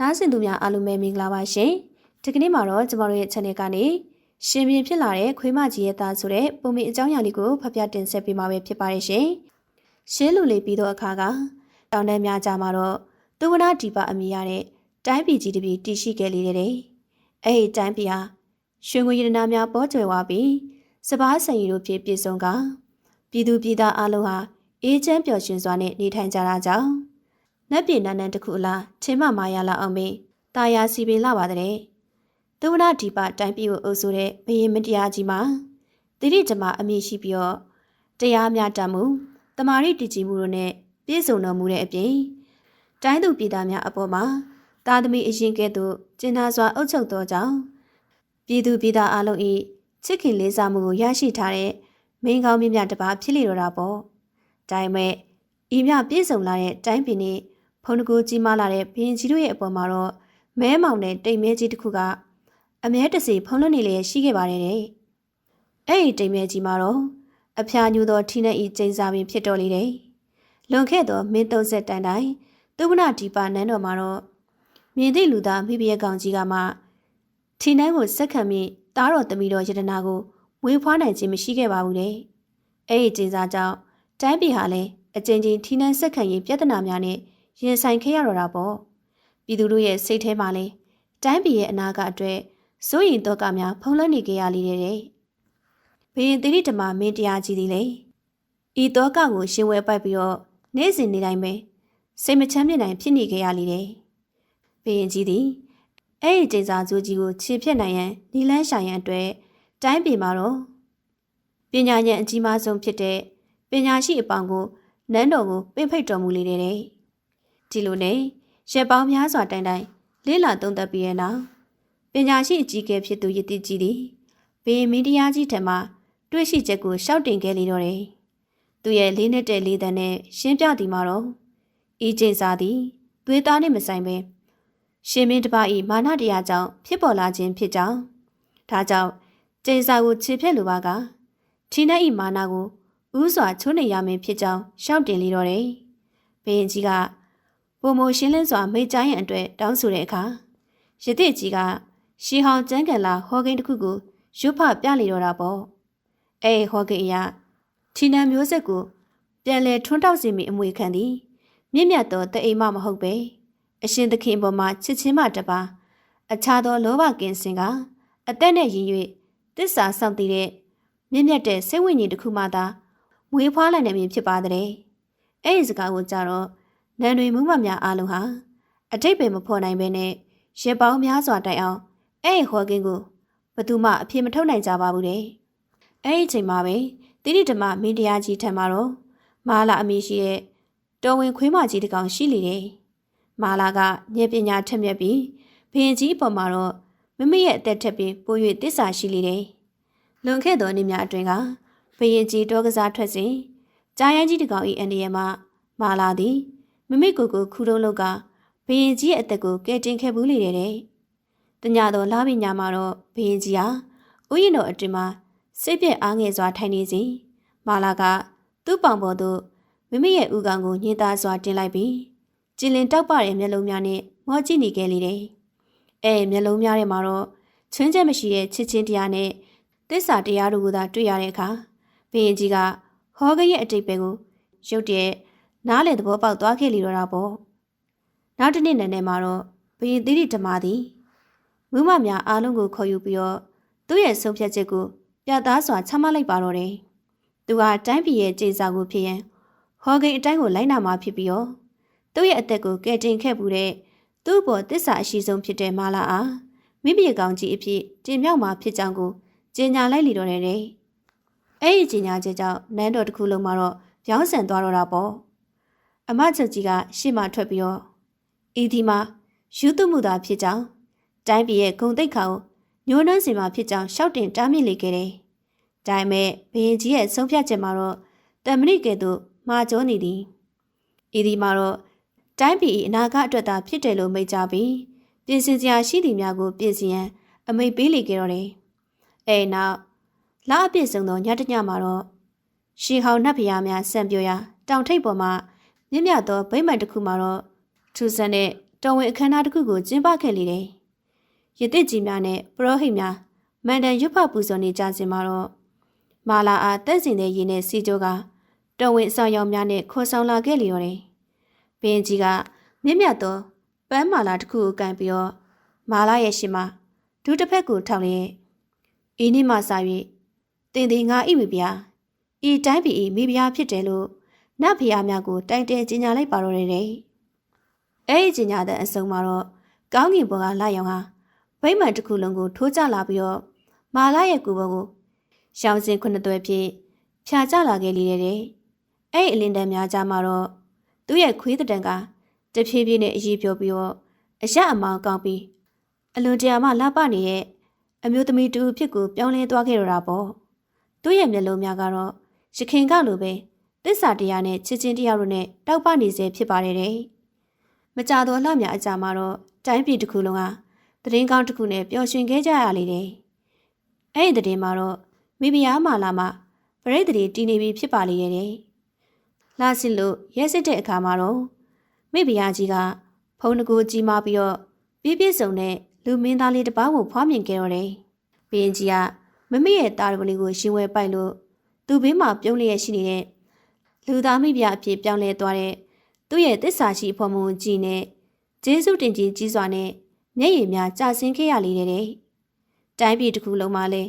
နားဆင်သူများအားလုံးပဲမင်္ဂလာပါရှင်ဒီကနေ့မှာတော့ကျမတို့ရဲ့ channel ကနေရှင်ပြင်းဖြစ်လာတဲ့ခွေးမကြီးရဲ့သားဆိုတဲ့ပုံမီအကြောင်းအရာလေးကိုဖတ်ပြတင်ဆက်ပေးမှာပဲဖြစ်ပါတယ်ရှင်ရှင်းလူလေးပြီးတော့အခါကတောင်တန်းများကြမှာတော့သူဝနာဒီပါအမိရတဲ့တိုင်းပြည်ကြီးတစ်ပြည်တည်ရှိခဲ့လေတဲ့အဲ့ဒီတိုင်းပြည်ဟာရွှေငွေရတနာများပေါ်ကျွယ်ဝပြီးစပားဆန်ရီတို့ဖြင့်ပြည့်စုံကပြည်သူပြည်သားအလုံးဟာအေးချမ်းပျော်ရွှင်စွာနဲ့နေထိုင်ကြတာကြောင့် နတ်ပြည်နန်းနန်းတစ်ခုအလားချင်းမမာရလာအောင်မေးတာယာစီပင်လာပါတဲ့သုဝနာဒီပတိုင်းပြည်ကိုအုပ်ဆိုတဲ့ဘယင်မတရားကြီးမှာတိရိကျမအမိရှိပြီးတော့တရားမျှတမှုတမာရိတည်ကြည်မှုတို့နဲ့ပြည့်စုံတော်မူတဲ့အပြင်တိုင်းသူပြည်သားများအပေါ်မှာတာသမီအရင်ကဲ့သို့ကျင်နာစွာအုပ်ချုပ်သောကြောင့်ပြည်သူပြည်သားအလုံး၏ချစ်ခင်လေးစားမှုကိုရရှိထားတဲ့မင်းကောင်းမြတ်မြတ်တစ်ပါးဖြစ်လေတော့တာပေါ့ဒါပေမဲ့ဤမြပြည့်စုံလာတဲ့တိုင်းပြည်နဲ့ ဖုန်တကူကြီးမားလာတဲ့ဘရင်ကြီးတို့ရဲ့အပေါ်မှာတော့မဲမောင်တဲ့တိမ်မဲကြီးတစ်ခုကအမြဲတစေဖုံးလွှမ်းနေလျက်ရှိခဲ့ပါတယ်တဲ့။အဲ့ဒီတိမ်မဲကြီးမှာတော့အဖျားညူသောထိနဲ့ဤကျင်းစာပင်ဖြစ်တော်လေတဲ့။လွန်ခဲ့သောမင်းသုံးဆက်တိုင်တိုင်သုဝနာဒီပါနန်းတော်မှာတော့မြင်သည့်လူသားမိဖုရားကောင်ကြီးကမှထီနှန်းကိုစက်ခံပြီးတားတော်သမီးတော်ယတနာကိုဝေဖွားနိုင်ခြင်းမရှိခဲ့ပါဘူးတဲ့။အဲ့ဒီကျင်းစာကြောင့်တိုင်းပြည်ဟာလည်းအကျဉ်းချင်းထီနှန်းစက်ခံရေးပြဿနာများနဲ့ ရင်ဆိုင်ခဲ့ရတော့တာပေါ့ပြည်သူတို့ရဲ့စိတ်ထဲမှာလဲတိုင်းပြည်ရဲ့အနာဂတ်အတွက်စိုးရင်တော့ကများဖုံးလွှမ်းနေကြရလေတဲ့ဘယင်တိရိဓမ္မမင်းတရားကြီးသည်လေဤတော့ကကိုရှင်ဝဲပိုက်ပြီးတော့နေ့စဉ်နေတိုင်းပဲစိတ်မချမ်းမြေ့နိုင်ဖြစ်နေကြရလေတဲ့ဘယင်ကြီးသည်အဲ့ဒီကျင်းစာကျိုးကြီးကိုခြေဖြတ်နိုင်ရန်နီလန်းရှာရန်အတွက်တိုင်းပြည်မှာတော့ပညာဉာဏ်အကြီးမားဆုံးဖြစ်တဲ့ပညာရှိအပေါင်းကိုနန်းတော်ကိုပင့်ဖိတ်တော်မူလေတဲ့ ဒီလိုနဲ့ရက်ပေါင်းများစွာတိုင်တိုင်လေးလာသုံးသပ်ပြီးရဲ့နောက်ပညာရှိအကြီးအကဲဖြစ်သူရည်တည်ကြီးသည်ဘေးမင်းတရားကြီးထံမှတွေ့ရှိချက်ကိုရှောက်တင်ခဲ့လေတော့တယ်။သူရဲ့လေးနဲ့တဲ့လေးတန်းနဲ့ရှင်းပြသည်မှာတော့ဤကျင့်စာသည်သွေးသားနှင့်မဆိုင်ပဲရှင်မင်းတစ်ပါးဤမာနတရားကြောင့်ဖြစ်ပေါ်လာခြင်းဖြစ်ကြောင်းဒါကြောင့်ကျင့်စာကိုခြေဖြတ်လိုပါကထီနတ်ဤမာနကိုဥစွာချိုးနေရမင်းဖြစ်ကြောင်းရှောက်တင်လေတော့တယ်။ဘရင်ကြီးက ပုံမရှင်းလင်းစွာမိတ်ကြရင်အတွက်တောင်းဆိုတဲ့အခါရတိကြီးကရှီဟောင်ကျန်းကန်လာဟောကိန်းတစ်ခုကိုရွတ်ဖပြလေတော့တာပေါ့အဲဟောကိန်းအရာထီနံမျိုးဆက်ကိုပြန်လဲထွန်းတောက်စီမီအမွေခံသည်မြင့်မြတ်သောတအိမ်မမဟုတ်ပဲအရှင်သခင်ပေါ်မှာချစ်ချင်းမှတပါအခြားသောလောဘကင်းစင်ကအသက်နဲ့ရည်၍တစ္ဆာဆောင်တည်တဲ့မြင့်မြတ်တဲ့စိတ်ဝိညာဉ်တစ်ခုမှသာမွေးဖွားလာနိုင်မည်ဖြစ်ပါတဲ့အဲဒီစကားကိုကြတော့ နန်တွေမူးမများအားလုံးဟာအတိတ်ပဲမဖော်နိုင်ပဲနဲ့ရက်ပေါင်းများစွာတိုင်အောင်အဲ့ဒီဟောကင်းကိုဘသူမှအပြေမထုတ်နိုင်ကြပါဘူးတဲ့အဲ့ဒီအချိန်မှာပဲတိတိဓမ္မမင်းတရားကြီးထံမှာတော့မာလာအမိရှိရဲ့တော်ဝင်ခွေးမကြီးတကောင်ရှိလေတယ်မာလာကဉာဏ်ပညာထက်မြက်ပြီးဘရင်ကြီးပေါ်မှာတော့မမရဲ့အသက်ထက်ပြီးပို၍တစ္ဆာရှိလေတယ်လွန်ခဲ့သောနေ့များအတွင်းကဘရင်ကြီးတောကစားထွက်စဉ်ကြားရိုင်းကြီးတကောင်ဤအန်ဒီယမှာမာလာသည် မမေကိုကိုခူတုံးလောက်ကဘရင်ကြီးရဲ့အသက်ကိုကယ်တင်ခဲ့ဘူးလေတဲ့။တညတော့လာပြီညမှာတော့ဘရင်ကြီးဟာဥယျာဉ်တော်အတွင်မှာစိတ်ပြက်အားငယ်စွာထိုင်နေစဉ်မာလာကသူ့ပေါင်ပေါ်သို့မိမိရဲ့ဥကောင်ကိုညှင်းသားစွာတင်လိုက်ပြီးကြည်လင်တောက်ပတဲ့မျက်လုံးများနဲ့မောကြည့်နေခဲ့လေတယ်။အဲမျက်လုံးများထဲမှာတော့ချွင်းချက်မရှိတဲ့ချစ်ချင်းတရားနဲ့တစ္ဆာတရားတို့ကိုသာတွေ့ရတဲ့အခါဘရင်ကြီးကဟောကရဲ့အတိတ်ပဲကိုရုတ်တရက် နားလေသဘောပေါက်သွားခဲ့လီတော့တာပေါ့နောက်တစ်နေ့နံနက်မှာတော့ဘရင်သီရိဓမ္မသည်မူမများအားလုံးကိုခေါ်ယူပြီးတော့သူ့ရဲ့ဆုံးဖြတ်ချက်ကိုပြသစွာချမှတ်လိုက်ပါတော့တယ်သူကတိုင်းပြည်ရဲ့ကြေစာကိုဖြစ်ရင်ဟော်ဂိန်အတိုင်းကိုလိုက်နာမှာဖြစ်ပြီးတော့သူ့ရဲ့အသက်ကိုကယ်တင်ခဲ့မှုတဲ့သူ့ဘောတစ္ဆာအရှိဆုံးဖြစ်တဲ့မာလာအားမိမိကောင်ကြီးအဖြစ်တင်မြောက်မှာဖြစ်ကြောင်းကိုကြေညာလိုက်လီတော့တယ်တဲ့အဲ့ဒီကြေညာချက်ကြောင့်နန်းတော်တစ်ခုလုံးမှာတော့ပြောင်းဆန်သွားတော့တာပေါ့ အမချက်ကြီးကရှေ့မှထွက်ပြီးတော့ဤဒီမှာယူသွမှုသာဖြစ်ကြောင်းတိုင်းပြည်ရဲ့ဂုံတိတ်ခါကိုညှိုးနှမ်းစီမှာဖြစ်ကြောင်းရှောက်တင်တားမြစ်လေခဲ့တယ်။ဒါပေမဲ့ဘရင်ကြီးရဲ့ဆုံးဖြတ်ချက်မှာတော့တမဏိကဲ့သို့မှားကြောနေသည်။ဤဒီမှာတော့တိုင်းပြည်အနာဂတ်အတွက်သာဖြစ်တယ်လို့မိတ်ကြပြီးပြင်ဆင်စရာရှိသည်များကိုပြင်ဆင်ရန်အမိတ်ပေးလေခဲ့တော့တယ်။အဲနောက်လအပြည့်စုံသောညတညမှာတော့ရှီဟောင်နတ်ဖျားများစံပြိုရာတောင်ထိပ်ပေါ်မှာ မြင့်မြတ်သောဗိမ္မာန်တစ်ခုမှာတော့ထူဆန်တဲ့တော်ဝင်အခမ်းအနားတစ်ခုကိုကျင်းပခဲ့လေတယ်။ရစ်ကြီးများနဲ့ပရောဟိတ်များမန္တန်ရွတ်ဖပူဇော်နေကြစဉ်မှာတော့မာလာအားတက်စင်တဲ့ရည်နဲ့စီကြိုးကတော်ဝင်အဆောင်ရောင်များနဲ့ခေါ်ဆောင်လာခဲ့လေတော့တယ်။ဘင်းကြီးကမြင့်မြတ်သောပန်းမာလာတစ်ခုကိုကန်ပြီးတော့မာလာရဲ့ရှင်မဒုတစ်ဖက်ကိုထောက်လျက်ဤနေ့မှစ၍တင်တင်ငါဣမိဗျာဤတိုင်းပြည်ဤမိဖုရားဖြစ်တယ်လို့ နတ်ဖျားများကိုတိုင်တဲကြီးညာလိုက်ပါတော့တယ်တဲ့အဲ့ဒီကြီးညာတဲ့အစုံမှာတော့ကောင်းကင်ဘုံကလာရောင်ဟာဗိမ္မာန်တစ်ခုလုံးကိုထိုးကျလာပြီးတော့မာလာရဲ့ကူဘုံကိုရှောင်းစင်ခုနှစ်သွဲဖြင့်ဖြာကျလာခဲ့လေတဲ့အဲ့ဒီအလင်းတန်းများကြားမှာတော့သူ့ရဲ့ခွေးတံကတဖြည်းဖြည်းနဲ့အရေးပြောပြီးတော့အရအမောင်ကောင်းပြီးအလွန်တရာမှလှပနေတဲ့အမျိုးသမီးတူဖြစ်ကိုပြောင်းလဲသွားခဲ့တော့တာပေါ့သူ့ရဲ့မျက်လုံးများကတော့ရခင်ကလိုပဲ သစ္စာတရားနဲ့ချစ်ချင်းတရားတို့နဲ့တောက်ပနေစေဖြစ်ပါတယ်တဲ့မကြတော့လှမြအကြမှာတော့တိုင်းပြည်တစ်ခုလုံးကသတင်းကောင်းတစ်ခုနဲ့ပျော်ရွှင်ခဲ့ကြရလေတယ်အဲ့ဒီသတင်းမှာတော့မိဖုရားမာလာမှပရိသေတီနေပြီဖြစ်ပါလေရဲ့လာစစ်လို့ရဲစစ်တဲ့အခါမှာတော့မိဖုရားကြီးကဖုံးတကူကြီးမာပြီးတော့ပြည့်ပြည့်စုံတဲ့လူမင်းသားလေးတစ်ပါးကိုဖွားမြင်ခဲ့တော့တယ်။ဘင်းကြီးကမမေရဲ့တာရကလေးကိုရှင်ဝဲပိုက်လို့သူဘေးမှာပြုံးလျက်ရှိနေတဲ့ လူသားမိဖုရားအဖြစ်ပြောင်းလဲသွားတဲ့သူ့ရဲ့တစ္ဆာရှိအဖော်မုံကြီးနဲ့ဂျေစုတင်ကြီးကြီးစွာနဲ့မျက်ရည်များကျဆင်းခဲ့ရလေတဲ့။တိုင်းပြည်တစ်ခုလုံးမှာလဲ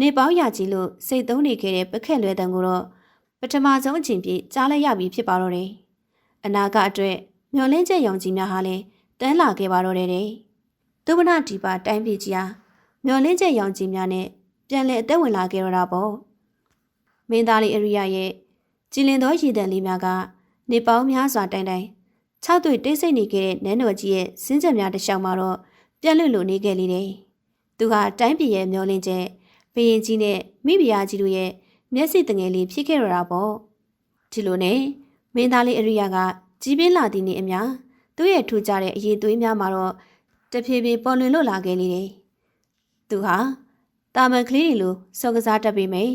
နေပေါင်းရကြီးလို့စိတ်သုံးနေခဲ့တဲ့ပခက်လွဲတံကိုတော့ပထမဆုံးအချိန်ပြကြားလိုက်ရပြီဖြစ်ပါတော့တယ်။အနာဂတ်အတွက်မျောလင်းချက်ရောင်ကြီးများဟာလည်းတန်းလာခဲ့ပါတော့တယ်တဲ့။သူမနာဒီပါတိုင်းပြည်ကြီးဟာမျောလင်းချက်ရောင်ကြီးများနဲ့ပြန်လည်အသက်ဝင်လာခဲ့တော့တာပေါ့။မင်းသားလေးအရိယာရဲ့ ကြည်လင်သောရည်တံလေးများကနေပေါင်းများစွာတိုင်တိုင်၆တွေ့တိတ်ဆိတ်နေခဲ့တဲ့နန်းတော်ကြီးရဲ့စင်းချက်များတစ်လျှောက်မှာတော့ပြက်လွတ်လို့နေခဲ့လေတယ်။သူကတိုင်းပြည်ရဲ့မျောလင်းချက်ဘရင်ကြီးနဲ့မိဖုရားကြီးတို့ရဲ့မျက်စိတငယ်လေးဖြစ်ခဲ့ရတာပေါ့ဒီလိုနဲ့မင်းသားလေးအရိယာကကြီးပင်းလာသည်နေအမျှသူ့ရဲ့ထူကြတဲ့အရေးသွေးများမှာတော့တဖြည်းဖြည်းပေါ်လွင်လို့လာခဲ့လေတယ်သူဟာတာမန်ကလေးတွေလိုစောကစားတတ်ပေမယ့်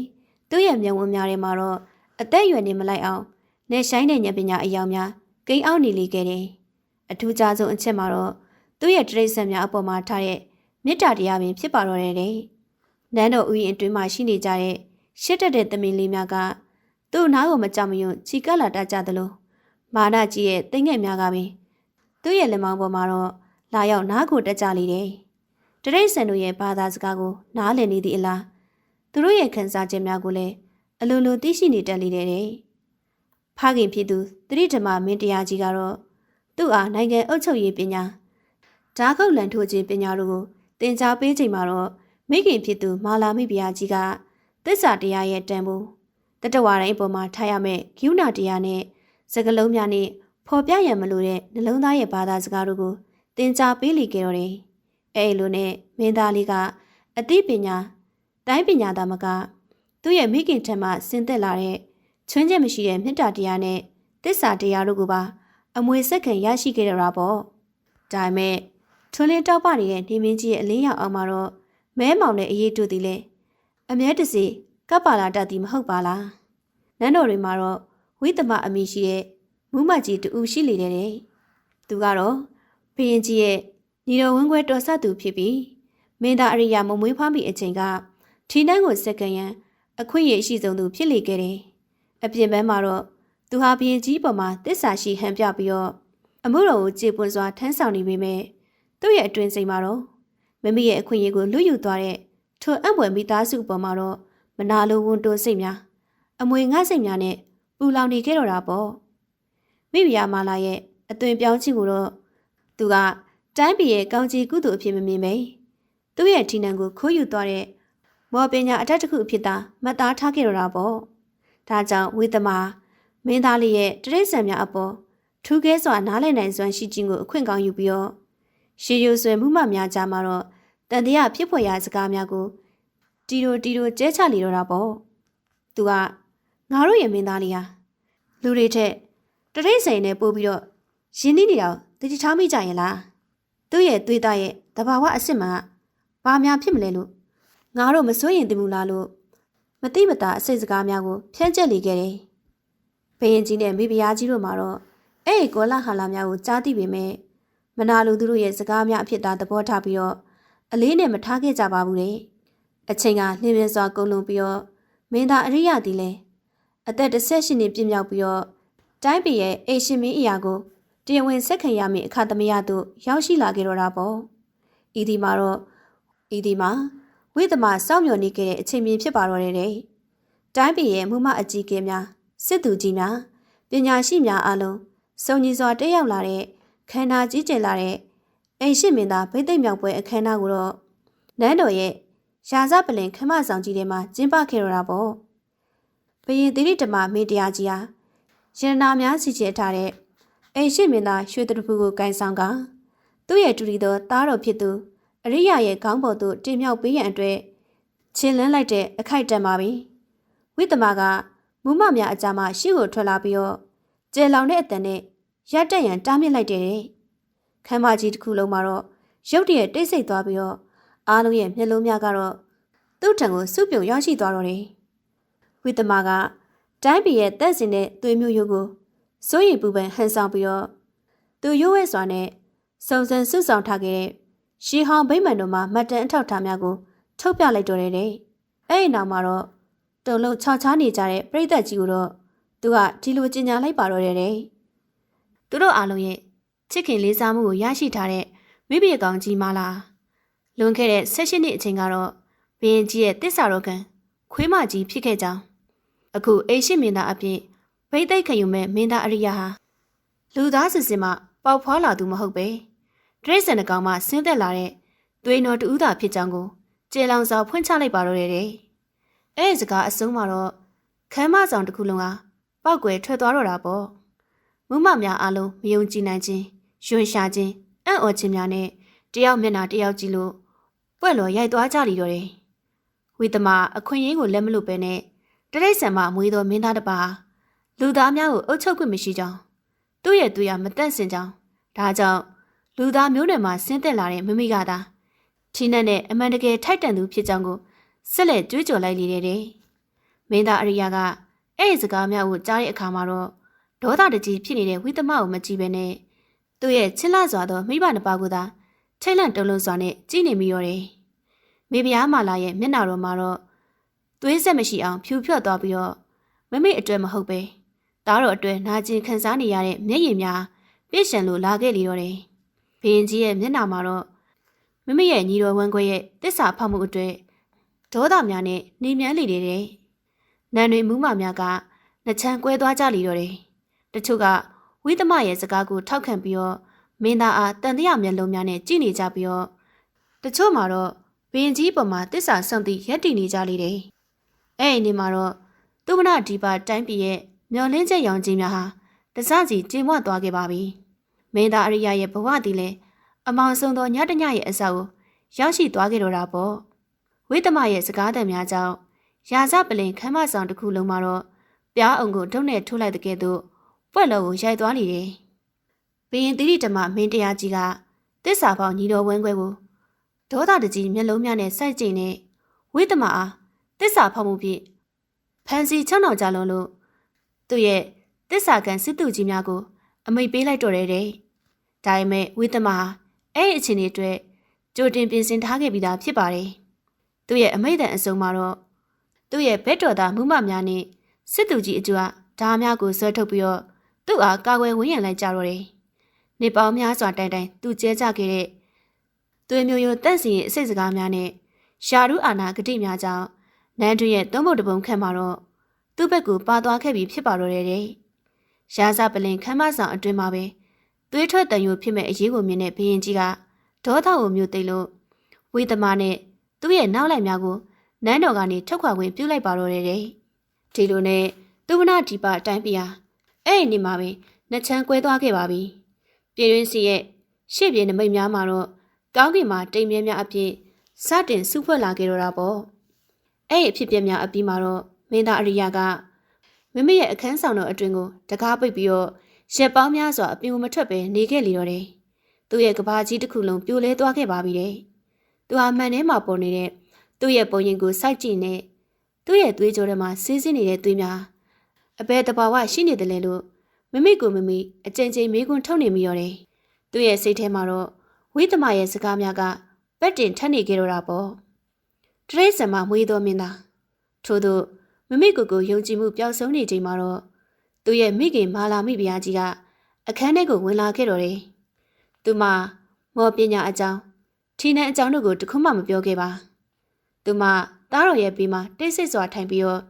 သူ့ရဲ့မျက်ဝန်းများထဲမှာတော့ အသက်အရွယ်နေမလိုက်အောင်နေဆိုင်တဲ့ဉာဏ်ပညာအယောင်များကိန်းအောင်နေလေခဲ့တယ်အထူးခြားဆုံးအချက်မှာတော့သူ့ရဲ့တရိတ်ဆန်များအပေါ်မှာထားတဲ့မေတ္တာတရားပင်ဖြစ်ပါတော့တယ်တဲ့နန်းတော်ဥယျာဉ်အတွင်းမှာရှိနေကြတဲ့ရှစ်တက်တဲ့သမီးလေးများကသူ့နားကိုမကြောက်မရွံ့ချီကပ်လာတတ်ကြသလိုမာနကြီးရဲ့တိမ်ငယ်များကပင်သူ့ရဲ့လက်မောင်းပေါ်မှာတော့လာရောက်နားကိုတက်ကြလေတယ်။တရိတ်ဆန်တို့ရဲ့ဘာသာစကားကိုနားလည်နေသည့်အလားသူတို့ရဲ့ခံစားချက်များကိုလည်း အလိုလိုသိရှိနေတတ်လေတဲ့။ဖခင်ဖြစ်သူတတိဓမ္မမင်းတရားကြီးကတော့သူ့အားနိုင်ငံအုပ်ချုပ်ရေးပညာဓာခုတ်လန်ထိုးခြင်းပညာတို့ကိုသင်ကြားပေးချိန်မှာတော့မိခင်ဖြစ်သူမာလာမိဖုရားကြီးကသစ္စာတရားရဲ့တန်ဖိုးတတဝါတိုင်းအပေါ်မှာထားရမယ့်ဂိူနာတရားနဲ့စကလုံးများနဲ့ဖော်ပြရမလို့တဲ့နှလုံးသားရဲ့ဘာသာစကားတို့ကိုသင်ကြားပေးလိခဲ့တော့တယ်။အဲလိုနဲ့မင်းသားလေးကအသိပညာတိုင်းပညာသားမက သူ့ရဲ့မိခင်ထံမှဆင်းသက်လာတဲ့ချွင်းချက်မရှိတဲ့မေတ္တာတရားနဲ့သစ္စာတရားတို့ကိုပါ အမွေဆက်ခံရရှိခဲ့ကြတာပေါ့။ဒါပေမဲ့ထွန်းလင်းတောက်ပနေတဲ့နေမင်းကြီးရဲ့အလင်းရောင်အောင်မှာတော့မဲမောင်တဲ့အရေးတူသည်လေအမြဲတစေကပ်ပါလာတတ်သည်မဟုတ်ပါလားနန်းတော်တွေမှာတော့ဝိသမအမိရှိတဲ့မူးမကြီးတူရှိလေတဲ့သူကတော့ဘုရင်ကြီးရဲ့ညီတော်ဝင်းခွဲတော်ဆက်သူဖြစ်ပြီးမင်းသားအရိယာမမွေးဖွားမိအချိန်ကထီနှန်းကိုစက္ကန့်ရန် အခွင့်အရေးရှိဆုံးသူဖြစ်လေခဲ့တယ်အပြင်ပန်းမှာတော့သူဟာဘုရင်ကြီးပေါ်မှာတစ္ဆာရှိဟန်ပြပြီးတော့အမှုတော်ကိုကြေပွန်စွာထမ်းဆောင်နေပေမဲ့သူ့ရဲ့အတွင်စိမ်မှာတော့မမရဲ့အခွင့်အရေးကိုလွတ်ယူသွားတဲ့ထိုအံ့ဖွယ်မိသားစုပေါ်မှာတော့မနာလိုဝန်တိုးစိတ်များအမွေငှစိတ်များနဲ့ပူလောင်နေခဲ့တော့တာပေါ့မိဖုရားမာလာရဲ့အသွင်ပြောင်းခြင်းကိုတော့သူကတိုင်းပြည်ရဲ့ကောင်းကြီးကုသိုလ်အဖြစ်မမြင်ပဲသူ့ရဲ့ထီနံကိုခိုးယူသွားတဲ့ မော်ပညာအထက်တစ်ခုအဖြစ်သာမှတ်သားထားခဲ့တော့တာပေါ့ဒါကြောင့်ဝိသမမင်းသားလေးရဲ့တရိတ်ဆန်များအပေါ်ထူးကဲစွာနားလည်နိုင်စွမ်းရှိခြင်းကိုအခွင့်ကောင်းယူပြီးတော့ရှေးရိုးဆွဲမှုမှများကြမှာတော့တန်တရားဖြစ်ဖွယ်ရာစကားများကိုတီတိုတီတိုကျဲချလီတော့တာပေါ့သူကငါတို့ရဲ့မင်းသားလေးဟာလူတွေထက်တရိတ်စိန်နဲ့ပို့ပြီးတော့ရင်းနှီးနေတော့တတိထားမိကြရင်လားသူ့ရဲ့သွေးသားရဲ့တဘာဝအစ်စ်မှဘာများဖြစ်မလဲလို့ ငါတို့မစိုးရင်တင်ဘူးလားလို့မတိမတာအစိတ်စကားများကိုဖြန့်ကျက်လေခဲ့တယ်ဘယင်ကြီးနဲ့မိဖုရားကြီးတို့မှာတော့အဲ့ဒီကောလာဟာလာများကိုကြားသိပေမဲ့မနာလိုသူတို့ရဲ့စကားများအဖြစ်သာသဘောထားပြီးတော့အလေးနဲ့မထားခဲ့ကြပါဘူးလေအချိန်ကနှင်းပြစွာကုန်လုံးပြီးတော့မင်းသားအရိယသည်လည်းအသက်18နှစ်ပြည့်မြောက်ပြီးတော့တိုင်းပြည်ရဲ့အိမ်ရှင်မင်းအရာကိုတရားဝင်ဆက်ခံရမည့်အခါသမယသို့ရောက်ရှိလာခဲ့တော့တာပေါ့ဤဒီမှာတော့ဤဒီမှာ ဝိသမစောင့်မျှော်နေခဲ့တဲ့အချိန်မြင်ဖြစ်ပါတော့တယ်တဲ့တိုင်းပြည်ရဲ့မှုမအကြီးအကဲများစစ်သူကြီးများပညာရှိများအလုံးစုံညီစွာတက်ရောက်လာတဲ့ခန္ဓာကြီးကျယ်လာတဲ့အိမ်ရှိမင်းသားဗိသိက်မြောက်ပွဲအခမ်းအနားကိုတော့နန်းတော်ရဲ့ရာဇပလင်ခမဆောင်ကြီးထဲမှာကျင်းပခဲ့ရတာပေါ့ဘယင်သီရိဓမ္မမင်းတရားကြီးဟာရတနာများစီချေထားတဲ့အိမ်ရှိမင်းသားရွှေတရဖူကိုကန်ဆောင်ကသူ့ရဲ့တူရီသောသားတော်ဖြစ်သူ အရိယာရဲ့ခေါင်းပေါ်သို့တင်မြောက်ပေးရန်အတွက်ချင်းလန်းလိုက်တဲ့အခိုက်တန်ပါပြီဝိသမကမူမများအကြမှာရှေ့ကိုထွက်လာပြီးတော့ကျဲလောင်တဲ့အတန်နဲ့ရက်တက်ရန်တားမြစ်လိုက်တယ်တဲ့ခမ်းမကြီးတစ်ခုလုံးမှာတော့ရုတ်တရက်တိတ်ဆိတ်သွားပြီးတော့အားလုံးရဲ့မျက်လုံးများကတော့သူ့ထံကိုစုပ်ပြုံရောက်ရှိသွားတော့တယ်ဝိသမကတိုင်းပြည်ရဲ့တက်စင်တဲ့သွေးမျိုးရိုးကိုစိုးရိမ်ပူပန်ဟန်ဆောင်ပြီးတော့သူရွဝဲစွာနဲ့စုံစမ်းစုဆောင်ထားခဲ့တဲ့ ရှီဟောင်ဗိမ္မာန်တို့မှာမတ်တန်အထောက်ထားများကိုထုတ်ပြလိုက်တော့တယ်တဲ့အဲ့ဒီနောက်မှာတော့တုံလုံးခြောက်ချားနေကြတဲ့ပြိသက်ကြီးကိုတော့သူကဒီလိုကြင်ညာလိုက်ပါတော့တယ်တဲ့သူတို့အားလုံးရဲ့ချစ်ခင်လေးစားမှုကိုရရှိထားတဲ့မိဘကောင်ကြီးမလားလွန်ခဲ့တဲ့၁၈နှစ်အချိန်ကတော့ဘင်းကြီးရဲ့တစ္ဆာတော်ကံခွေးမကြီးဖြစ်ခဲ့ကြောင်းအခုအိရှိမင်းသားအပြင်ဗိသိက်ခယူမဲ့မင်းသားအရိယာဟာလူသားစစ်စစ်မှပေါက်ဖွာလာသူမဟုတ်ပဲ ဒရိစံတကောင်မှဆင်းသက်လာတဲ့သွေးတော်တူးတာဖြစ်ကြောင်းကိုကျေလောင်စွာဖွင့်ချလိုက်ပါတော့တယ်တဲ့အဲ့ဒီစကားအဆုံးမှာတော့ခမ်းမဆောင်တစ်ခုလုံးဟာပောက်ကွယ်ထွက်သွားတော့တာပေါ့မုမများအလုံးမယုံကြည်နိုင်ခြင်းယွန်ရှာခြင်းအံ့ဩခြင်းများနဲ့တယောက်မျက်နှာတယောက်ကြည့်လို့ပွက်လော်ရိုက်သွားကြလိတော့တယ်ဝိသမအခွင့်အရေးကိုလက်မလွတ်ပဲနဲ့တရိတ်ဆန်မှမွေးသောမင်းသားတစ်ပါးလူသားများကိုအုပ်ချုပ်ခွင့်မရှိကြောင်းသူ့ရဲ့သူရမတန့်စင်ကြောင်းဒါကြောင့် လူသားမျိုးနွယ်မှာဆင်းသက်လာတဲ့မမိကသာထီနက်နဲ့အမှန်တကယ်ထိုက်တန်သူဖြစ်ကြောင်းကိုဆက်လက်ကြွေးကြော်လိုက်လေတဲ့မင်းသားအရိယာကအဲ့ဒီစကားများကိုကြားတဲ့အခါမှာတော့ဒေါသတကြီးဖြစ်နေတဲ့ဝိသမကိုမကြည့်ပဲနဲ့သူ့ရဲ့ချစ်လစွာသောမိဘနှစ်ပါးကိုသာထိတ်လန့်တုန်လှုပ်စွာနဲ့ကြည့်နေမိရောတယ်မိဖုရားမာလာရဲ့မျက်နှာတော်မှာတော့သွေးဆက်မရှိအောင်ဖြူဖြော့သွားပြီးတော့မမေအတွက်မဟုတ်ပဲသားတော်အတွက်နာကျင်ခံစားနေရတဲ့မျက်ရည်များပြည့်ရှံလို့လာခဲ့လေတော့တယ် ဘရင်ကြီးရဲ့မျက်နှာမှာတော့မမေရဲ့ညီတော်ဝန်းခွဲရဲ့တစ္ဆာဖောက်မှုအတွက်ဒေါသများနဲ့နှိမ်မြန်းလေတဲ့နန်တွေမူးမများကနှချမ်းကွဲသွားကြလေတော့တယ်တချို့ကဝိသမရဲ့စကားကိုထောက်ခံပြီးတော့မင်းသားအားတန်တရားမျက်လုံးများနဲ့ကြည့်နေကြပြီးတော့တချို့မှာတော့ဘရင်ကြီးပေါ်မှာတစ္ဆာဆောင်တိရက်တည်နေကြလေတယ်အဲ့ဒီနေ့မှာတော့သူမနာဒီပါတိုင်းပြည်ရဲ့မျော်လင့်ချက်ရောင်ကြီးများဟာတစစီကျင်းဝတ်သွားခဲ့ပါပြီ မင်းသားအရိယာရဲ့ဘဝတည်လဲအမောင်ဆုံးသောညတညရဲ့အစကိုရောက်ရှိသွားခဲ့တော့တာပေါ့ဝိသမရဲ့စကားသံများကြောင့်ရာဇပလင်ခမ်းမဆောင်တစ်ခုလုံးမှာတော့ပြားအောင်ကိုဒုံနဲ့ထိုးလိုက်တဲ့ကဲ့သို့ပွက်လော်ကိုရိုက်သွားနေတယ်ဘရင်တိရိဓမ္မမင်းတရားကြီးကတစ္ဆာပေါင်းညီတော်ဝင်းခွဲကိုဒေါသတကြီးမျက်လုံးများနဲ့စိုက်ကြည့်နေဝိသမအားတစ္ဆာဖောက်မှုဖြင့်ဖန်စီချောင်းတော်ကြလုံးလို့သူ့ရဲ့တစ္ဆာကန်စစ်သူကြီးများကို အမိတ်ပေးလိုက်တော့တယ်တဲ့။ဒါပေမဲ့ဝိသမဟာအဲ့ဒီအချိန်တွေအတွက်ကြိုတင်ပြင်ဆင်ထားခဲ့ပြီးသားဖြစ်ပါတယ်။သူ့ရဲ့အမိတ်တန်အစုံမှာတော့သူ့ရဲ့ဘက်တော်သားမှုမများနဲ့စစ်သူကြီးအကျိုးဓာများကိုဆွဲထုတ်ပြီးတော့သူ့အားကာကွယ်ဝန်းရံလိုက်ကြတော့တယ်။နေပေါင်းများစွာတိုင်တိုင်သူကျဲကြခဲ့တဲ့သွေးမျိုးရိုးတန့်စင်ရဲ့အစိတ်စကားများနဲ့ရှာရုအာနာဂတိများကြောင့်နန်းတွင်ရဲ့သုံးဖို့တပုံခန့်မှာတော့သူ့ဘက်ကိုပါသွားခဲ့ပြီးဖြစ်ပါတော့တယ်တဲ့။ ရာဇပလင်ခမ်းမဆောင်အတွင်မှာပဲသွေးထွက်တန်ယိုဖြစ်မဲ့အရေးကိုမြင်တဲ့ဘရင်ကြီးကဒေါသကိုမျိုးသိလို့ဝိသမနဲ့သူ့ရဲ့နောက်လိုက်များကိုနန်းတော်ကနေထုတ်ခွာခွင့်ပြုလိုက်ပါတော့တယ်တဲ့။ဒီလိုနဲ့သူဝနာဒီပါအတိုင်းပြာအဲ့ဒီနေ့မှာပဲနှစ်ချမ်းကွဲသွားခဲ့ပါပြီ။ပြည်ရင်းစီရဲ့ရှေ့ပြေနမိတ်များမှာတော့ကောင်းကင်မှာတိမ်မြဲများအဖြစ်စတင်စုဖွဲ့လာခဲ့တော့တာပေါ့။အဲ့ဒီအဖြစ်ပြက်များအပြီးမှာတော့မင်းသားအရိယာက မမေရဲ့အခန်းဆောင်တော်အတွင်ကိုတကားပိတ်ပြီးတော့ရက်ပေါင်းများစွာအပြင်မထွက်ပဲနေခဲ့လေတော့တယ်။သူ့ရဲ့ကဘာကြီးတစ်ခုလုံးပြိုလဲသွားခဲ့ပါပြီတဲ့။သူဟာမှန်ထဲမှာပေါ်နေတဲ့သူ့ရဲ့ပုံရင်ကိုစိုက်ကြည့်နေသူ့ရဲ့သွေးကြောထဲမှာစီးစင်းနေတဲ့သွေးများအဘဲတဘာဝရှိနေတယ်လေလို့မမေကိုမမေအကြင်ကြင်မေးခွန်းထုတ်နေမိရောတယ်သူ့ရဲ့စိတ်ထဲမှာတော့ဝိသမရဲ့စကားများကပက်တင်ထက်နေကြတော့တာပေါ့တရိတ်ဆန်မှမွေးတော်မင်းသားထို့သော မမိကိုကိုယုံကြည်မှုပျောက်ဆုံးနေချိန်မှာတော့သူ့ရဲ့မိခင်မာလာမိဖုရားကြီးကအခန်းထဲကိုဝင်လာခဲ့တော့တယ်သူမမော်ပညာအကြောင်းထီနန်အကြောင်းတို့ကိုတခုမှမပြောခဲ့ပါသူမသားတော်ရဲ့ဘေးမှာတိတ်ဆိတ်စွာထိုင်ပြီးတော့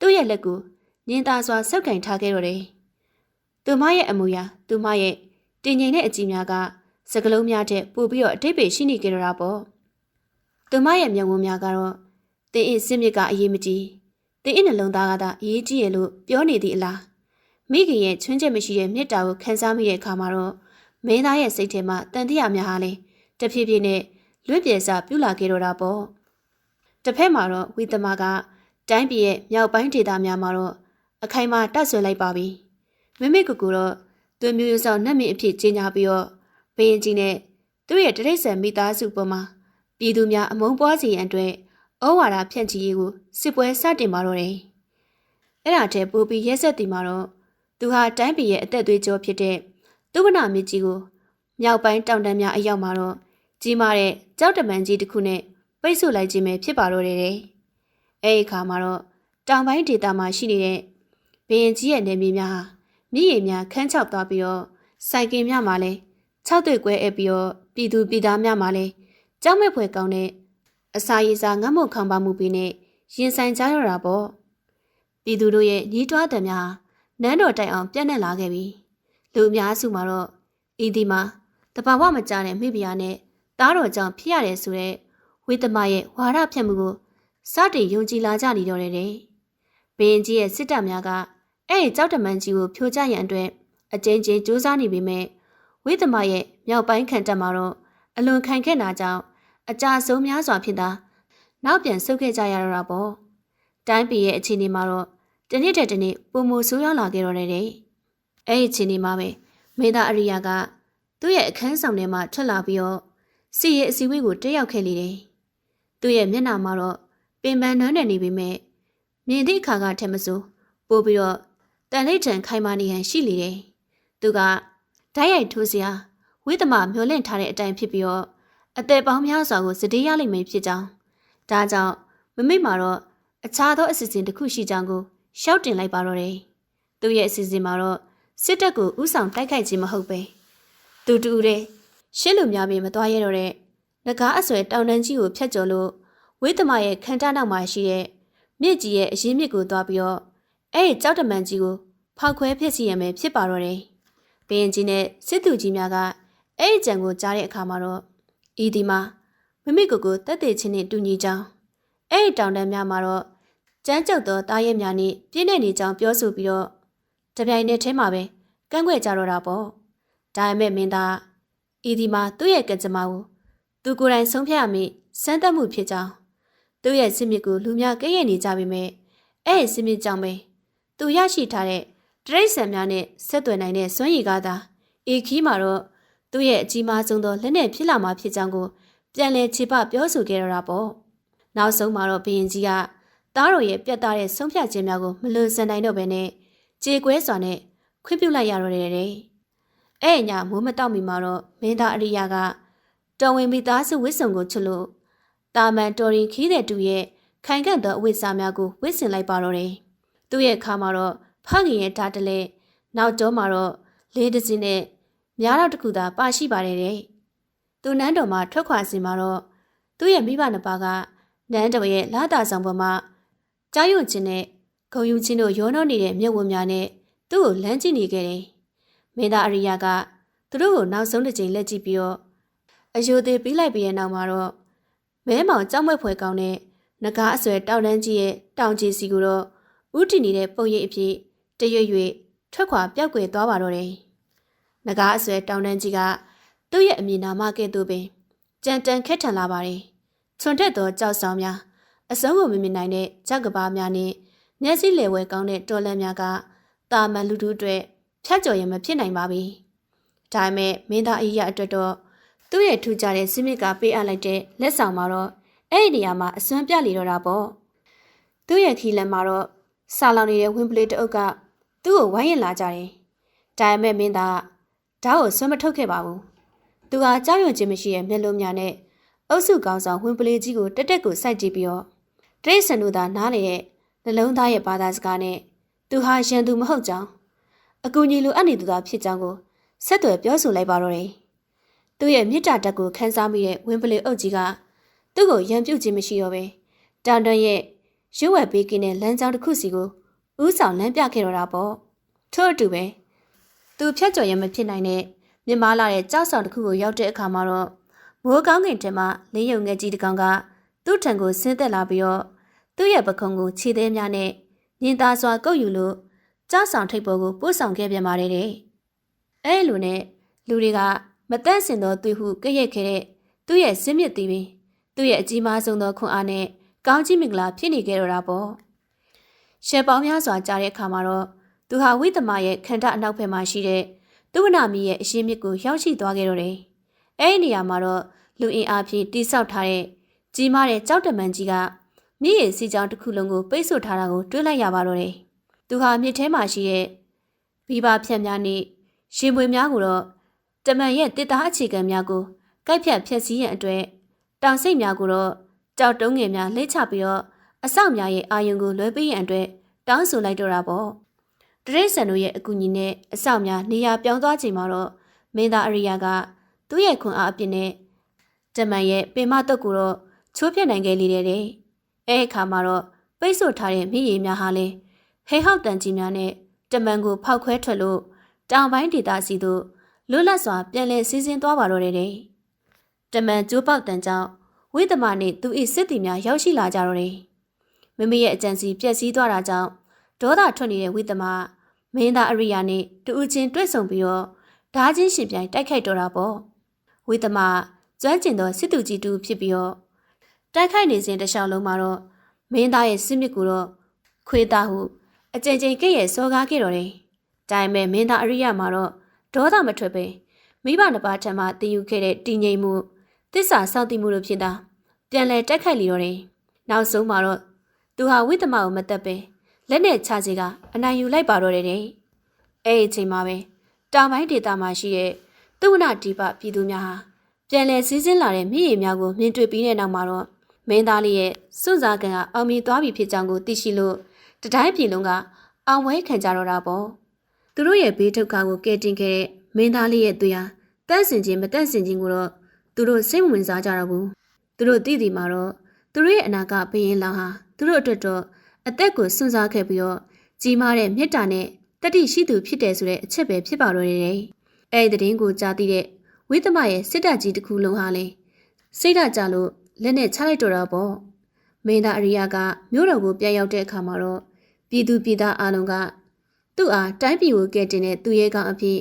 သူ့ရဲ့လက်ကိုညင်သာစွာဆုပ်ကင်ထားခဲ့တော့တယ်သူမရဲ့အမူအရာသူမရဲ့တင်ငိမ်တဲ့အကြည့်များကစကလုံးများတဲ့ပို့ပြီးတော့အတိတ်ပဲရှိနေကြတော့တာပေါ့သူမရဲ့မျက်ဝန်းများကတော့တင်းအစ်စစ်မြစ်ကအရေးမကြီး တင်းအစ်နှလုံးသားကသာအရေးကြီးရဲ့လို့ပြောနေသည့်အလားမိခင်ရဲ့ချွင်းချက်မရှိတဲ့မေတ္တာကိုခံစားမိတဲ့အခါမှာတော့မင်းသားရဲ့စိတ်ထဲမှာတန်တရားများဟာလဲတဖြည်းဖြည်းနဲ့လွတ်ပြေစားပြူလာခဲ့တော့တာပေါ့တစ်ဖက်မှာတော့ဝီသမကတိုင်းပြည်ရဲ့မြောက်ပိုင်းဒေသများမှာတော့အခိုင်အမာတက်ဆွဲလိုက်ပါပြီမိမိကူကူတော့သူမျိုးရဆောင်နှက်မြင့်အဖြစ်ကြီးညာပြီးတော့ဘယင်ကြီးနဲ့သူ့ရဲ့တရိတ်ဆန်မိသားစုပေါ်မှာပြည်သူများအမုန်းပွားစီရန်အတွက် ဩဝါဒဖြန့်ချီရေးကိုစစ်ပွဲစတင်มาတော့တယ်။အဲ့ဒါတည်းပိုပြီးရက်ဆက်တည်မှာတော့သူဟာတိုင်းပြည်ရဲ့အသက်သွေးကြောဖြစ်တဲ့သူဝနာမြစ်ကြီးကိုမြောက်ပိုင်းတောင်တန်းများအရောက်မှာတော့ကြီးမားတဲ့ကြောက်တမန်ကြီးတစ်ခုနဲ့ပိတ်ဆို့လိုက်ခြင်းပဲဖြစ်ပါတော့တယ်တဲ့။အဲ့ဒီအခါမှာတော့တောင်ပိုင်းဒေသမှာရှိနေတဲ့ဘယင်ကြီးရဲ့နေမြေများဟာမြည်ရည်များခန်းချောက်သွားပြီးတော့စိုက်ကင်များမှာလဲ၆တွေ့ကွဲအပ်ပြီးတော့ပြည်သူပြည်သားများမှာလဲကြောက်မဲ့ဖွယ်ကောင်းတဲ့ အစာရည်စာငတ်မုတ်ခံပါမှုပြီးနဲ့ရင်ဆိုင်ကြရတာပေါ့ပြည်သူတို့ရဲ့ညီးတွားတယ်များနန်းတော်တိုင်အောင်ပြန့်နှံ့လာခဲ့ပြီလူအများစုမှာတော့ဤဒီမှာတဘာဝမကြတဲ့မိဖုရားနဲ့တားတော်ကြောင့်ဖြစ်ရတယ်ဆိုတဲ့ဝိသမရဲ့ဝါရဖြတ်မှုကိုစတင်ယုံကြည်လာကြနေတော့တယ်တဲ့ဘင်းကြီးရဲ့စစ်တပ်များကအဲ့ဒီကြောက်တမန်ကြီးကိုဖြိုချရန်အတွက်အကျဉ်းချင်းစူးစမ်းနေပေမဲ့ဝိသမရဲ့မြောက်ပိုင်းခံတပ်မှာတော့အလွန်ခံခဲ့တာကြောင့် အကြဆုံးများစွာဖြစ်တာနောက်ပြန်ဆုတ်ခဲ့ကြရတော့တာပေါ့တိုင်းပြည်ရဲ့အခြေအနေမှာတော့တနေ့တည်းတနေ့ပုံမဆိုးရောက်လာခဲ့တော့တယ်တဲ့အဲ့ဒီအခြေအနေမှာပဲမေသားအရိယာကသူ့ရဲ့အခန်းဆောင်ထဲမှာထွက်လာပြီးတော့စီရဲ့အစည်းအဝေးကိုတက်ရောက်ခဲ့လေတယ်သူ့ရဲ့မျက်နှာမှာတော့ပင်ပန်းနှမ်းနေနေပေမဲ့မြင်သည့်အခါကထက်မစိုးပို့ပြီးတော့တန်လိတ်ထံခိုင်မာနေဟန်ရှိလေတယ်သူကဓာတ်ရိုက်ထိုးစရာဝိသမမျောလင့်ထားတဲ့အတိုင်းဖြစ်ပြီးတော့ အသက်ပေါင်းများစွာကိုစတေးရလိမ့်မယ်ဖြစ်ကြောင်းဒါကြောင့်မမိတ်မှာတော့အခြားသောအစီအစဉ်တစ်ခုရှိကြောင်းကိုရှောက်တင်လိုက်ပါတော့တယ်သူ့ရဲ့အစီအစဉ်မှာတော့စစ်တပ်ကိုဥဆောင်တိုက်ခိုက်ခြင်းမဟုတ်ပဲသူတူတဲ့ရှစ်လူများပြေမသွားရတော့တဲ့ငကားအဆွဲတောင်တန်းကြီးကိုဖျက်ကျော်လို့ဝိသမရဲ့ခန္ဓာနောက်မှာရှိတဲ့မြစ်ကြီးရဲ့အရင်မြစ်ကိုသွားပြီးတော့အဲ့ဒီကြောက်တမန်ကြီးကိုဖောက်ခွဲဖျက်ဆီးရမယ်ဖြစ်ပါတော့တယ်ဘင်းကြီးနဲ့စစ်သူကြီးများကအဲ့ဒီကြံကိုကြားတဲ့အခါမှာတော့ ဤဒီမှာမိမိကိုယ်ကိုတက်တဲ့ချင်းနဲ့တူညီကြောင်းအဲ့ဒီတောင်တန်းများမှာတော့ကျန်းကျုပ်သောတားရဲများနဲ့ပြည့်နေနေကြောင်းပြောဆိုပြီးတော့တပြိုင်နက်တည်းမှာပဲကန့်ကွက်ကြတော့တာပေါ့ဒါပေမဲ့မင်းသားဤဒီမှာသူ့ရဲ့ကကြမ္မာကိုသူကိုယ်တိုင်ဆုံးဖြတ်ရမည့်စမ်းသပ်မှုဖြစ်ကြောင်းသူ့ရဲ့စစ်မြစ်ကိုလူများကဲ့ရဲ့နေကြပေမဲ့အဲ့ဒီစစ်မြစ်ကြောင့်ပဲသူရရှိထားတဲ့တရိတ်ဆန်များနဲ့ဆက်သွယ်နိုင်တဲ့စွမ်းရည်ကားသာဧခီးမှာတော့ သူ့ရဲ့အကြီးမားဆုံးသောလက်နဲ့ဖြစ်လာမှာဖြစ်ကြောင်းကိုပြန်လည်ခြေပပြောဆိုခဲ့ရတာပေါ့နောက်ဆုံးမှာတော့ဘရင်ကြီးကသားတော်ရဲ့ပြတ်သားတဲ့ဆုံးဖြတ်ခြင်းများကိုမလွန်ဆန်နိုင်တော့ဘဲနဲ့ကြေကွဲစွာနဲ့ခွင့်ပြုလိုက်ရတော့တယ်တဲ့အဲ့ညမိုးမတောက်မီမှာတော့မင်းသားအရိယာကတော်ဝင်မိသားစုဝစ်စုံကိုချလို့တာမန်တော်ရင်ခီးတဲ့တူရဲ့ခိုင်ခန့်သောအဝိစာများကိုဝစ်စင်လိုက်ပါတော့တယ်သူ့ရဲ့ခါမှာတော့ဖခင်ရဲ့ဓာတ်တလဲနောက်ကျောမှာတော့လေးတစင်းနဲ့ များတော့တခုသာပါရှိပါတယ်တဲ့။သူနန်းတော်မှာထွက်ခွာစင်မှာတော့သူ့ရဲ့မိဘနှစ်ပါးကနန်းတော်ရဲ့လာတာဆောင်ပေါ်မှာကြောက်ရွံ့ခြင်းနဲ့ဂုံယူခြင်းတို့ရောနှောနေတဲ့မြက်ဝန်းများနဲ့သူ့ကိုလမ်းကြည့်နေခဲ့တယ်။မေသားအရိယာကသူတို့ကိုနောက်ဆုံးတစ်ချိန်လက်ကြည့်ပြီးတော့အယိုသေးပြီးလိုက်ပြီးတဲ့နောက်မှာတော့မဲမောင်ကြောက်မွဲ့ဖွယ်ကောင်းတဲ့ငကားအဆွဲတောင်တန်းကြီးရဲ့တောင်ကြီးစီကိုတော့ဥတီနေတဲ့ပုံရိပ်အဖြစ်တရွရွထွက်ခွာပြောက်ကွယ်သွားပါတော့တယ်။ ငကားအဆွဲတောင်တန်းကြီးကသူ့ရဲ့အမည်နာမကဲ့သို့ပင်ကြံတန်ခက်ထန်လာပါတယ်။ချွန်တက်သောကြောက်ဆောင်များအစုံကိုမမြင်နိုင်တဲ့ကြောက်ကဘာများနဲ့မျက်စိလေဝဲကောင်းတဲ့တော်လန့်များကတာမန်လူတို့အတွက်ဖြတ်ကျော်ရင်မဖြစ်နိုင်ပါဘူး။ဒါပေမဲ့မင်းသားအီရအတွက်တော့သူ့ရဲ့ထူကြတဲ့စစ်မစ်ကပေးအပ်လိုက်တဲ့လက်ဆောင်မှာတော့အဲ့ဒီနေရာမှာအစွမ်းပြလေတော့တာပေါ့။သူ့ရဲ့ခီလန်မှာတော့ဆာလောင်နေတဲ့ဝင်းပလေးတအုပ်ကသူ့ကိုဝိုင်းရင်လာကြတယ်။ဒါပေမဲ့မင်းသား ဓာတ်ကိုဆွမ်းမထုတ်ခဲ့ပါဘူး။သူဟာကြောက်ရွံ့ခြင်းမရှိရဲ့မျက်လုံးများနဲ့အုပ်စုကောင်းဆောင်ဝင်ပလေကြီးကိုတက်တက်ကိုစိုက်ကြည့်ပြီးတော့တရိတ်ဆန်တို့သာနားနေတဲ့နှလုံးသားရဲ့ဘာသာစကားနဲ့သူဟာရန်သူမဟုတ်ကြောင်းအကူကြီးလိုအပ်နေသူသာဖြစ်ကြောင်းကိုဆက်သွယ်ပြောဆိုလိုက်ပါတော့တယ်။သူ့ရဲ့မြစ်တာတက်ကိုခန်းစားမိတဲ့ဝင်ပလေအုပ်ကြီးကသူ့ကိုရန်ပြုတ်ခြင်းမရှိတော့ပဲတောင်တန်းရဲ့ရွဝက်ပေးကင်းတဲ့လမ်းကြောင်းတစ်ခုစီကိုဥဆောင်လမ်းပြခဲ့တော့တာပေါ့။ထို့အတူပဲ သူဖြတ်ကျော်ရမဖြစ်နိုင်တဲ့မြင်မာလာတဲ့ကြောက်ဆောင်တစ်ခုကိုရောက်တဲ့အခါမှာတော့မိုးကောင်းကင်ထဲမှာလင်းယုံငယ်ကြီးတစ်ကောင်ကသူ့ထံကိုဆင်းသက်လာပြီးတော့သူ့ရဲ့ပခုံးကိုခြေသေးများနဲ့မြင်သာစွာကုတ်ယူလို့ကြောက်ဆောင်ထိပ်ပေါ်ကိုပို့ဆောင်ခဲ့ပြန်ပါတယ်တဲ့။အဲလိုနဲ့လူတွေကမတန့်စင်သောသူဟုကြရက်ခဲ့တဲ့သူ့ရဲ့စင်းမြစ်တီးပင်သူ့ရဲ့အကြီးမားဆုံးသောခွန်အားနဲ့ကောင်းကြီးမင်္ဂလာဖြစ်နေခဲ့တော့တာပေါ့။ရှယ်ပေါင်းများစွာကြားတဲ့အခါမှာတော့ သူဟာဝိသမရဲ့ခန္ဓာအနောက်ဘက်မှာရှိတဲ့သူဝနာမီရဲ့အရှင်းမြစ်ကိုရောက်ရှိသွားခဲ့တော့တယ်။အဲဒီနေရာမှာတော့လူအင်အားဖြင့်တိဆောက်ထားတဲ့ကြီးမားတဲ့ကြောက်တမန်ကြီးကမြစ်ရည်စီကြောင်းတစ်ခုလုံးကိုပိတ်ဆို့ထားတာကိုတွေ့လိုက်ရပါတော့တယ်။သူဟာမြစ်ထဲမှာရှိတဲ့ဘီဘာဖြတ်များနဲ့ရှင်ပွေများကိုတော့တမန်ရဲ့တစ်သားအခြေခံများကိုကိုက်ဖြတ်ဖျက်ဆီးရန်အတွက်တောင်စိတ်များကိုတော့ကြောက်တုံးငယ်များလှိချပြီးတော့အဆောက်များရဲ့အာယုံကိုလွှဲပေးရန်အတွက်တောင်းဆိုလိုက်တော့တာပေါ့ တရိတ်ဆန်တို့ရဲ့အကူအညီနဲ့အဆောက်များနေရာပြောင်းသွားချိန်မှာတော့မင်းသားအရိယာကသူ့ရဲ့ခွန်အားအပြစ်နဲ့တမန်ရဲ့ပင်မတုတ်ကိုတော့ချိုးပြနိုင်ခဲ့လေတဲ့တဲ့အဲအခါမှာတော့ပိတ်ဆို့ထားတဲ့မြည်ရည်များဟာလဲဟဲဟောက်တန်ကြီးများနဲ့တမန်ကိုဖောက်ခွဲထွက်လို့တောင်ပိုင်းဒေသစီသို့လွတ်လပ်စွာပြန်လည်စီးဆင်းသွားပါတော့တယ်တဲ့တမန်ကျိုးပေါက်တန်ကြောင့်ဝိသမနဲ့သူ၏စစ်တီများရောက်ရှိလာကြတော့တယ်မိမိရဲ့အကြံစီပျက်စီးသွားတာကြောင့်ဒေါသထွက်နေတဲ့ဝိသမ မင်းသားအရိယာနဲ့တူဦးချင်းတွေ့ဆုံပြီးတော့ဓာချင်းရှင်ပြိုင်တိုက်ခိုက်တော့တာပေါ့ဝိသမကျွမ်းကျင်သောစစ်သူကြီးတူဖြစ်ပြီးတော့တိုက်ခိုက်နေစဉ်တခြားလုံးမှာတော့မင်းသားရဲ့စစ်မြစ်ကိုတော့ခွေးသားဟုအကြိမ်ကြိမ်ကဲ့ရဲ့စောကားခဲ့တော့တယ်။ဒါပေမဲ့မင်းသားအရိယာမှာတော့ဒေါသမထွက်ပဲမိဘနှစ်ပါးထံမှတည်ယူခဲ့တဲ့တည်ငြိမ်မှုတစ္ဆာစောင့်တည်မှုတို့ဖြစ်တာပြန်လဲတက်ခိုက်လီတော့တယ်။နောက်ဆုံးမှာတော့သူဟာဝိသမကိုမတက်ပဲ လက်နဲ့ချစီကအနိုင်ယူလိုက်ပါတော့တယ်တဲ့။အဲ့ဒီအချိန်မှာပဲတောင်ပိုင်းဒေသမှာရှိတဲ့သူဝနာဒီပပြည်သူများဟာပြန်လည်စည်းစင်းလာတဲ့မြည်ရည်များကိုမြင်တွေ့ပြီးတဲ့နောက်မှာတော့မင်းသားလေးရဲ့စွန့်စားကန်ကအောင်မြင်သွားပြီဖြစ်ကြောင်းကိုသိရှိလို့တတိုင်းပြည်လုံးကအောင်ဝဲခံကြတော့တာပေါ့သူတို့ရဲ့ဘေးဒုက္ခကိုကယ်တင်ခဲ့တဲ့မင်းသားလေးရဲ့သွေးဟာတန့်စင်ခြင်းမတန့်စင်ခြင်းကိုတော့သူတို့စိတ်ဝင်စားကြတော့ဘူးသူတို့သိတယ်မှာတော့သူတို့ရဲ့အနာကဘယင်းလောင်ဟာသူတို့အတွက်တော့ အသက်ကိုစွန့်စားခဲ့ပြီးတော့ကြီးမားတဲ့မေတ္တာနဲ့တတိရှိသူဖြစ်တယ်ဆိုတဲ့အချက်ပဲဖြစ်ပါတော့တယ်အဲဒီတဲ့င်းကိုကြားသိတဲ့ဝိသမရဲ့စစ်တပ်ကြီးတစ်ခုလုံးဟာလေစိတ်ဓာတ်ကြလို့လက်နဲ့ချလိုက်တော့တာပေါ့မင်းသားအရိယာကမြို့တော်ကိုပြန်ရောက်တဲ့အခါမှာတော့ပြည်သူပြည်သားအလုံးကသူ့အားတိုင်းပြည်ကိုကဲတင်တဲ့သူရဲကောင်အဖြစ်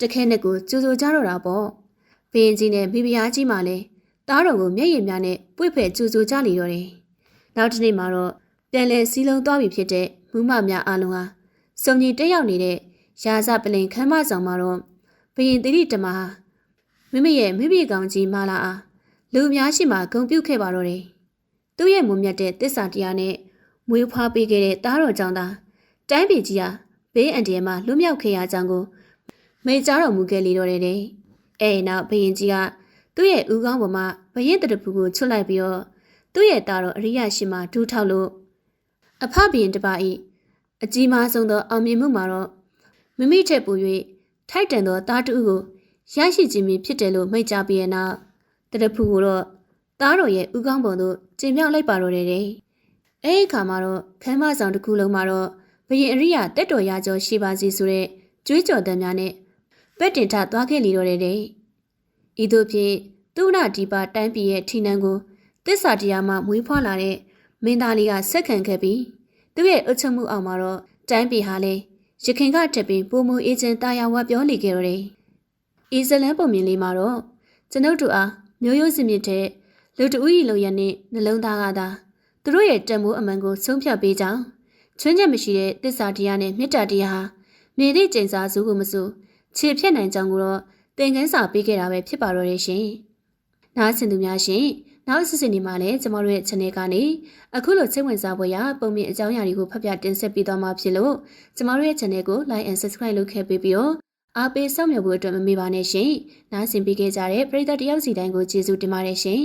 တခဲနဲ့ကိုကြိုးကြိုးကြတော့တာပေါ့ဘင်းကြီးနဲ့မိဖုရားကြီးမှလည်းသားတော်ကိုမျက်ရည်များနဲ့ပွေ့ဖက်ကြိုးကြိုးကြနေတော့တယ်နောက်တစ်နေ့မှာတော့ ပြန်လဲစီးလုံးသွားပြီဖြစ်တဲ့မူးမများအလုံးဟာစုံကြီးတက်ရောက်နေတဲ့ရာဇပလင်ခမ်းမဆောင်မှာတော့ဘရင်တိရိတမဟာမိမိရဲ့မိမိကောင်ကြီးမာလာအားလူအများရှိမှဂုံပြုတ်ခဲ့ပါတော့တယ်။သူ့ရဲ့မုံမြတ်တဲ့တစ္ဆာတရားနဲ့မွေးဖွားပေးခဲ့တဲ့သားတော်ကြောင့်သာတိုင်းပြည်ကြီးဟာဘေးအန္တရာယ်မှလွတ်မြောက်ခဲ့ရကြောင်းကိုမိတ်ကြားတော်မူခဲ့လေတော့တယ်တဲ့။အဲဒီနောက်ဘရင်ကြီးကသူ့ရဲ့ဦးခေါင်းပေါ်မှာဘရင်တရဖူကိုချွတ်လိုက်ပြီးတော့သူ့ရဲ့သားတော်အရိယရှိမှဒူးထောက်လို့ အဖဘရင်တပါဤအကြီးမားဆုံးသောအောင်မြင်မှုမှာတော့မိမိထက်ပို၍ထိုက်တန်သောသားတူကိုရရှိခြင်းဖြစ်တယ်လို့မိတ်ကြပြီးတဲ့နောက်တရဖူကိုတော့သားတော်ရဲ့ဥကောင်းပုံသို့ကျင်မြောက်လိုက်ပါတော့တယ်တဲ့။အဲဒီအခါမှာတော့ခမ်းမဆောင်တစ်ခုလုံးမှာတော့ဘရင်အရိယာတက်တော်ရကျော်ရှိပါစီဆိုတဲ့ကြွေးကြော်တမ်းများနဲ့ပက်တင်ထသွားခဲ့လီတော့တယ်တဲ့။ဤသို့ဖြင့်သူနာဒီပါတိုင်းပြည်ရဲ့ထီနန်းကိုတစ္ဆာတရားမှမွေးဖွားလာတဲ့ မင်းသားလေးကဆက်ခံခဲ့ပြီးသူ့ရဲ့အုပ်ချုပ်မှုအောက်မှာတော့တိုင်းပြည်ဟာလေရခင်ကတက်ပြီးပုံမူအေဂျင်တာယာဝပြောနေကြတော့တယ်။အီဇလန်ပုံမြင်လေးမှာတော့ကျွန်ုပ်တို့အားမျိုးရိုးစင်မြင့်တဲ့လူတဦးဤလုံရနဲ့နှလုံးသားကသာသူတို့ရဲ့တံမိုးအမှန်ကိုဆုံးဖြတ်ပေးကြောင်းချွင်းချက်မရှိတဲ့တစ္ဆာတရားနဲ့မေတ္တာတရားဟာမြေသည့်ကျင့်စာစုကိုမဆိုခြေဖြတ်နိုင်ကြောင်းကိုတော့သင်ခန်းစာပေးခဲ့တာပဲဖြစ်ပါတော့တယ်ရှင်။နားဆင်သူများရှင် နောက်စစ်စစ်နေမှာလည်းကျမတို့ရဲ့ channel ကနေအခုလိုစိတ်ဝင်စားဖွယ်ရာပုံမြင့်အကြောင်းအရာတွေကိုဖတ်ပြတင်ဆက်ပေးသွားမှာဖြစ်လို့ကျမတို့ရဲ့ channel ကို like and subscribe လုပ်ခဲ့ပေးပြီးတော့အားပေးစောင့်မျှော်ဖို့အတွက်မမေ့ပါနဲ့ရှင်နားဆင်ပေးခဲ့ကြတဲ့ပရိသတ်တယောက်စီတိုင်းကိုကျေးဇူးတင်ပါတယ်ရှင်